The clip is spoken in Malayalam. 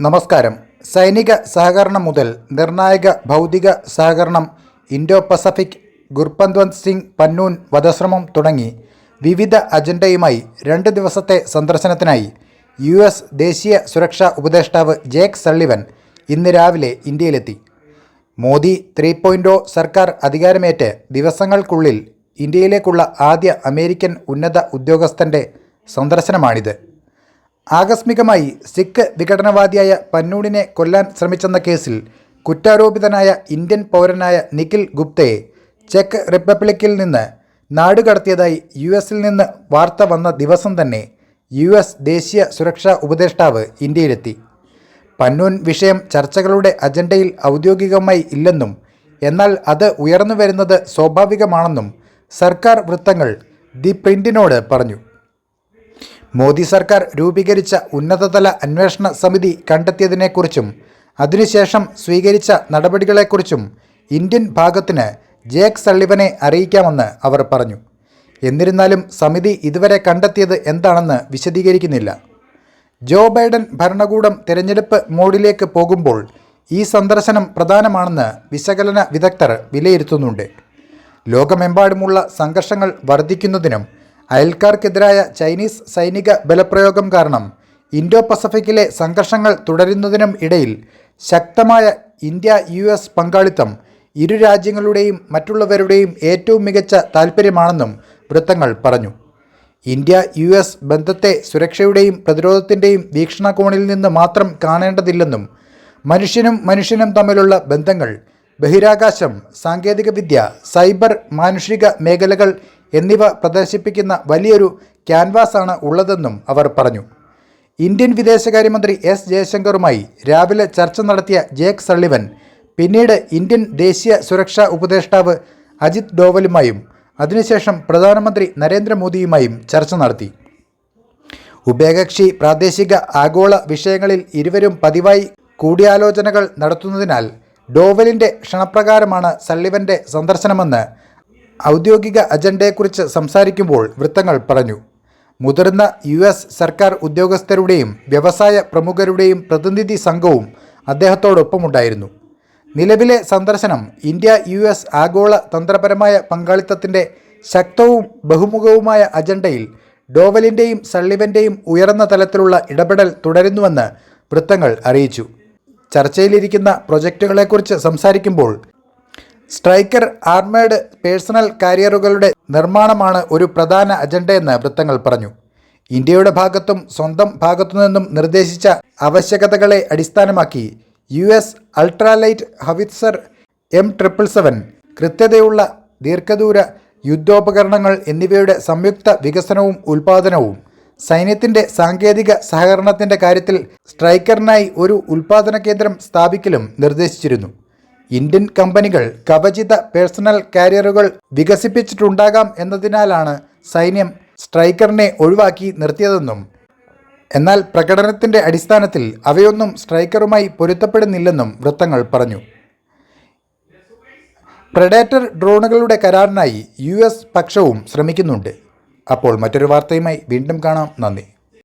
നമസ്കാരം. സൈനിക സഹകരണം മുതൽ നിർണായക ഭൗതിക സഹകരണം ഇൻഡോ പസഫിക് ഗുർപന്ത്വന്ത് സിംഗ് പന്നൂൻ വധശ്രമം തുടങ്ങി. വിവിധ അജണ്ടയുമായി രണ്ട് ദിവസത്തെ സന്ദർശനത്തിനായി യു എസ് ദേശീയ സുരക്ഷാ ഉപദേഷ്ടാവ് ജേക്ക് സള്ളിവൻ ഇന്ന് രാവിലെ ഇന്ത്യയിലെത്തി. മോദി ത്രീ പോയിന്റ് സർക്കാർ അധികാരമേറ്റ് ദിവസങ്ങൾക്കുള്ളിൽ ഇന്ത്യയിലേക്കുള്ള ആദ്യ അമേരിക്കൻ ഉന്നത ഉദ്യോഗസ്ഥന്റെ സന്ദർശനമാണിത്. ആകസ്മികമായി സിഖ് വിഘടനവാദിയായ പന്നൂടിനെ കൊല്ലാൻ ശ്രമിച്ചെന്ന കേസിൽ കുറ്റാരോപിതനായ ഇന്ത്യൻ പൗരനായ നിഖിൽ ഗുപ്തയെ ചെക്ക് റിപ്പബ്ലിക്കിൽ നിന്ന് നാടുകടത്തിയതായി യു എസിൽ നിന്ന് വാർത്ത വന്ന ദിവസം തന്നെ യു എസ് ദേശീയ സുരക്ഷാ ഉപദേഷ്ടാവ് ഇന്ത്യയിലെത്തി. പന്നൂൻ വിഷയം ചർച്ചകളുടെ അജണ്ടയിൽ ഔദ്യോഗികമായി ഇല്ലെന്നും എന്നാൽ അത് ഉയർന്നു വരുന്നത് സ്വാഭാവികമാണെന്നും സർക്കാർ വൃത്തങ്ങൾ ദി പ്രിന്റിനോട് പറഞ്ഞു. മോദി സർക്കാർ രൂപീകരിച്ച ഉന്നതതല അന്വേഷണ സമിതി കണ്ടെത്തിയതിനെക്കുറിച്ചും അതിനുശേഷം സ്വീകരിച്ച നടപടികളെക്കുറിച്ചും ഇന്ത്യൻ ഭാഗത്തിന് ജേക്ക് സള്ളിവനെ അറിയിക്കാമെന്ന് അവർ പറഞ്ഞു. എന്നിരുന്നാലും സമിതി ഇതുവരെ കണ്ടെത്തിയത് എന്താണെന്ന് വിശദീകരിക്കുന്നില്ല. ജോ ബൈഡൻ ഭരണകൂടം തിരഞ്ഞെടുപ്പ് മോഡിലേക്ക് പോകുമ്പോൾ ഈ സന്ദർശനം പ്രധാനമാണെന്ന് വിശകലന വിദഗ്ധർ വിലയിരുത്തുന്നുണ്ട്. ലോകമെമ്പാടുമുള്ള സംഘർഷങ്ങൾ വർദ്ധിക്കുന്നതിനും അയൽക്കാർക്കെതിരായ ചൈനീസ് സൈനിക ബലപ്രയോഗം കാരണം ഇൻഡോ പസഫിക്കിലെ സംഘർഷങ്ങൾ തുടരുന്നതിനും ഇടയിൽ ശക്തമായ ഇന്ത്യ യു എസ് പങ്കാളിത്തം ഇരു രാജ്യങ്ങളുടെയും മറ്റുള്ളവരുടെയും ഏറ്റവും മികച്ച താൽപ്പര്യമാണെന്നും വൃത്തങ്ങൾ പറഞ്ഞു. ഇന്ത്യ യു എസ് ബന്ധത്തെ സുരക്ഷയുടെയും പ്രതിരോധത്തിന്റെയും വീക്ഷണകോണിൽ നിന്ന് മാത്രം കാണേണ്ടതില്ലെന്നും മനുഷ്യനും മനുഷ്യനും തമ്മിലുള്ള ബന്ധങ്ങൾ ബഹിരാകാശം സാങ്കേതികവിദ്യ സൈബർ മാനുഷിക മേഖലകൾ എന്നിവ പ്രദർശിപ്പിക്കുന്ന വലിയൊരു ക്യാൻവാസാണ് ഉള്ളതെന്നും അവർ പറഞ്ഞു. ഇന്ത്യൻ വിദേശകാര്യമന്ത്രി എസ് ജയശങ്കറുമായി രാവിലെ ചർച്ച നടത്തിയ ജേക്ക് സള്ളിവൻ പിന്നീട് ഇന്ത്യൻ ദേശീയ സുരക്ഷാ ഉപദേഷ്ടാവ് അജിത് ഡോവലുമായും അതിനുശേഷം പ്രധാനമന്ത്രി നരേന്ദ്രമോദിയുമായും ചർച്ച നടത്തി. ഉഭയകക്ഷി പ്രാദേശിക ആഗോള വിഷയങ്ങളിൽ ഇരുവരും പതിവായി കൂടിയാലോചനകൾ നടത്തുന്നതിനാൽ ഡോവലിന്റെ ക്ഷണപ്രകാരമാണ് സള്ളിവന്റെ സന്ദർശനമെന്ന് ഔദ്യോഗിക അജണ്ടയെക്കുറിച്ച് സംസാരിക്കുമ്പോൾ വൃത്തങ്ങൾ പറഞ്ഞു. മുതിർന്ന യു എസ് സർക്കാർ ഉദ്യോഗസ്ഥരുടെയും വ്യവസായ പ്രമുഖരുടെയും പ്രതിനിധി സംഘവും അദ്ദേഹത്തോടൊപ്പമുണ്ടായിരുന്നു. നിലവിലെ സന്ദർശനം ഇന്ത്യ യു എസ് ആഗോള തന്ത്രപരമായ പങ്കാളിത്തത്തിന്റെ ശക്തവും ബഹുമുഖവുമായ അജണ്ടയിൽ ഡോവലിന്റെയും സള്ളിവന്റെയും ഉയർന്ന തലത്തിലുള്ള ഇടപെടൽ തുടരുന്നുവെന്ന് വൃത്തങ്ങൾ അറിയിച്ചു. ചർച്ചയിലിരിക്കുന്ന പ്രൊജക്റ്റുകളെക്കുറിച്ച് സംസാരിക്കുമ്പോൾ സ്ട്രൈക്കർ ആർമേഡ് പേഴ്സണൽ കാരിയറുകളുടെ നിർമ്മാണമാണ് ഒരു പ്രധാന അജണ്ടയെന്ന് വൃത്തങ്ങൾ പറഞ്ഞു. ഇന്ത്യയുടെ ഭാഗത്തും സ്വന്തം ഭാഗത്തു നിന്നും നിർദ്ദേശിച്ച ആവശ്യകതകളെ അടിസ്ഥാനമാക്കി U S ultralight howitzer M triple seven കൃത്യതയുള്ള ദീർഘദൂര യുദ്ധോപകരണങ്ങൾ എന്നിവയുടെ സംയുക്ത വികസനവും ഉൽപാദനവും സൈന്യത്തിന്റെ സാങ്കേതിക സഹകരണത്തിന്റെ കാര്യത്തിൽ സ്ട്രൈക്കറിനായി ഒരു ഉൽപ്പാദന കേന്ദ്രം സ്ഥാപിക്കലും നിർദ്ദേശിച്ചിരുന്നു. ഇന്ത്യൻ കമ്പനികൾ കവചിത പേഴ്സണൽ കാരിയറുകൾ വികസിപ്പിച്ചിട്ടുണ്ടാകാം എന്നതിനാലാണ് സൈന്യം സ്ട്രൈക്കറിനെ ഒഴിവാക്കി നിർത്തിയതെന്നും. എന്നാൽ പ്രകടനത്തിന്റെ അടിസ്ഥാനത്തിൽ അവയൊന്നും സ്ട്രൈക്കറുമായി പൊരുത്തപ്പെടുന്നില്ലെന്നും വൃത്തങ്ങൾ പറഞ്ഞു. പ്രഡേറ്റർ ഡ്രോണുകളുടെ കരാറിനായി യു എസ് പക്ഷവും ശ്രമിക്കുന്നുണ്ട്. അപ്പോൾ മറ്റൊരു വാർത്തയുമായി വീണ്ടും കാണാം. നന്ദി.